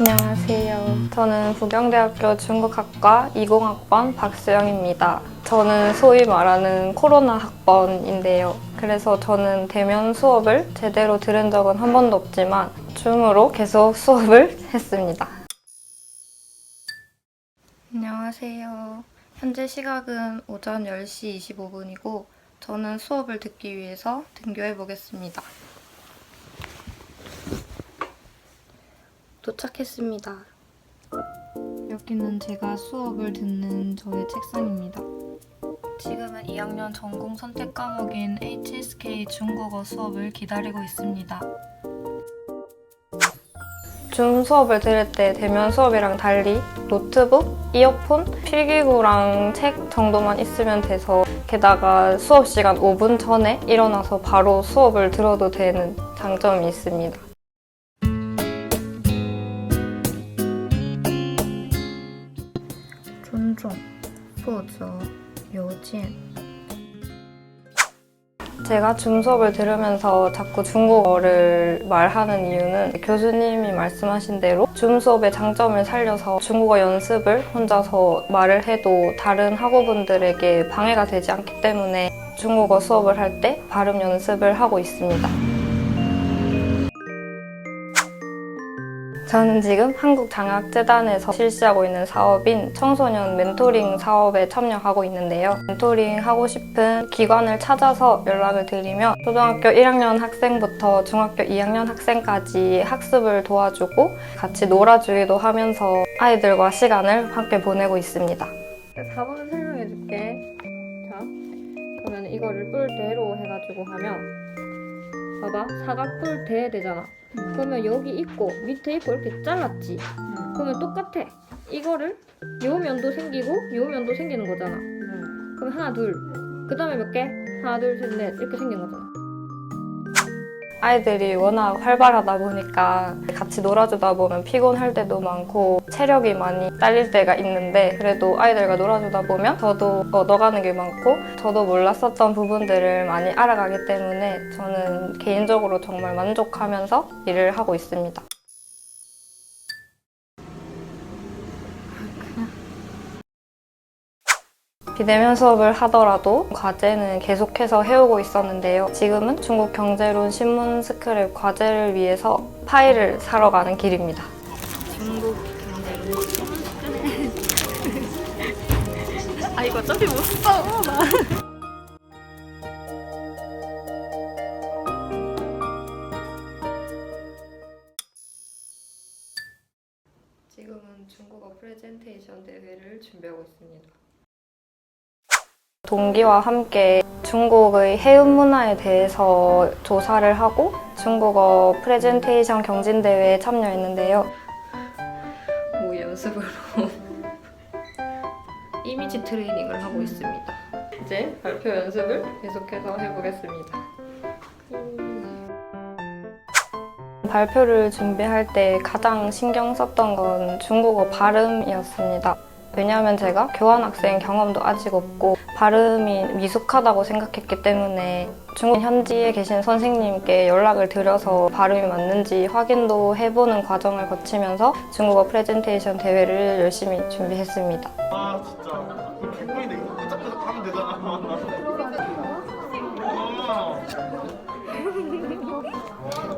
안녕하세요. 저는 부경대학교 중국학과 20학번 박수영입니다. 저는 소위 말하는 코로나 학번인데요. 그래서 저는 대면 수업을 제대로 들은 적은 한 번도 없지만 줌으로 계속 수업을 했습니다. 안녕하세요. 현재 시각은 오전 10시 25분이고 저는 수업을 듣기 위해서 등교해 보겠습니다. 도착했습니다. 여기는 제가 수업을 듣는 저의 책상입니다. 지금은 2학년 전공 선택 과목인 HSK 중국어 수업을 기다리고 있습니다. 줌 수업을 들을 때 대면 수업이랑 달리 노트북, 이어폰, 필기구랑 책 정도만 있으면 돼서 게다가 수업 시간 5분 전에 일어나서 바로 수업을 들어도 되는 장점이 있습니다. 尊重负责邮件 제가 줌 수업을 들으면서 자꾸 중국어를 말하는 이유는 교수님이 말씀하신 대로 줌 수업의 장점을 살려서 중국어 연습을 혼자서 말을 해도 다른 학우분들에게 방해가 되지 않기 때문에 중국어 수업을 할 때 발음 연습을 하고 있습니다. 저는 지금 한국장학재단에서 실시하고 있는 사업인 청소년 멘토링 사업에 참여하고 있는데요. 멘토링 하고 싶은 기관을 찾아서 연락을 드리면 초등학교 1학년 학생부터 중학교 2학년 학생까지 학습을 도와주고 같이 놀아주기도 하면서 아이들과 시간을 함께 보내고 있습니다. 4번을 설명해 줄게. 자, 그러면 이거를 뿔대로 해가지고 하면 봐봐 사각뿔 대 되잖아. 그러면 여기 있고 밑에 있고 이렇게 잘랐지. 그러면 똑같아. 이거를 요 면도 생기고 요 면도 생기는 거잖아. 그럼 하나 둘. 그 다음에 몇 개? 하나 둘 셋 넷 이렇게 생긴 거잖아. 아이들이 워낙 활발하다 보니까 같이 놀아주다 보면 피곤할 때도 많고 체력이 많이 딸릴 때가 있는데 그래도 아이들과 놀아주다 보면 저도 얻어가는 게 많고 저도 몰랐었던 부분들을 많이 알아가기 때문에 저는 개인적으로 정말 만족하면서 일을 하고 있습니다. 비대면 수업을 하더라도 과제는 계속해서 해오고 있었는데요. 지금은 중국 경제론 신문 스크랩 과제를 위해서 파일을 사러 가는 길입니다. 중국 경제론 신문 스크랩. 아 이거 어차피 못 써. 나. 지금은 중국어 프레젠테이션 대회를 준비하고 있습니다. 동기와 함께 중국의 해운 문화에 대해서 조사를 하고 중국어 프레젠테이션 경진 대회에 참여했는데요. 뭐 연습으로 이미지 트레이닝을 하고 있습니다. 이제 발표 연습을 계속해서 해보겠습니다. 발표를 준비할 때 가장 신경 썼던 건 중국어 발음이었습니다. 왜냐하면 제가 교환학생 경험도 아직 없고 발음이 미숙하다고 생각했기 때문에 중국 현지에 계신 선생님께 연락을 드려서 발음이 맞는지 확인도 해보는 과정을 거치면서 중국어 프레젠테이션 대회를 열심히 준비했습니다. 아 진짜 캥거인데 이거 끄적끄적 하면 되잖아.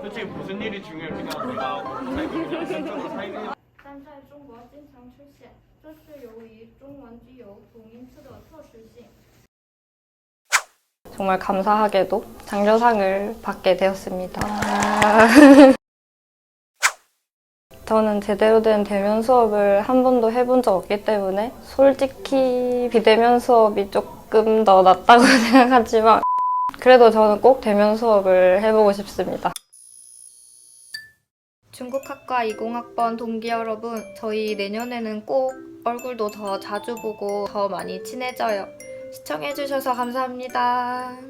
솔직히 무슨 일이 중요해 그냥 내가 뭐 사이좋게 사이좋게. 这是由于中文具有同音字的特殊性。 정말 감사하게도 장려상을 받게 되었습니다. 저는 제대로 된 대면 수업을 한 번도 해본 적 없기 때문에 솔직히 비대면 수업이 조금 더 낫다고 생각하지만 그래도 저는 꼭 대면 수업을 해보고 싶습니다. 중국학과 20학번 동기 여러분, 저희 내년에는 꼭 얼굴도 더 자주 보고 더 많이 친해져요. 시청해주셔서 감사합니다.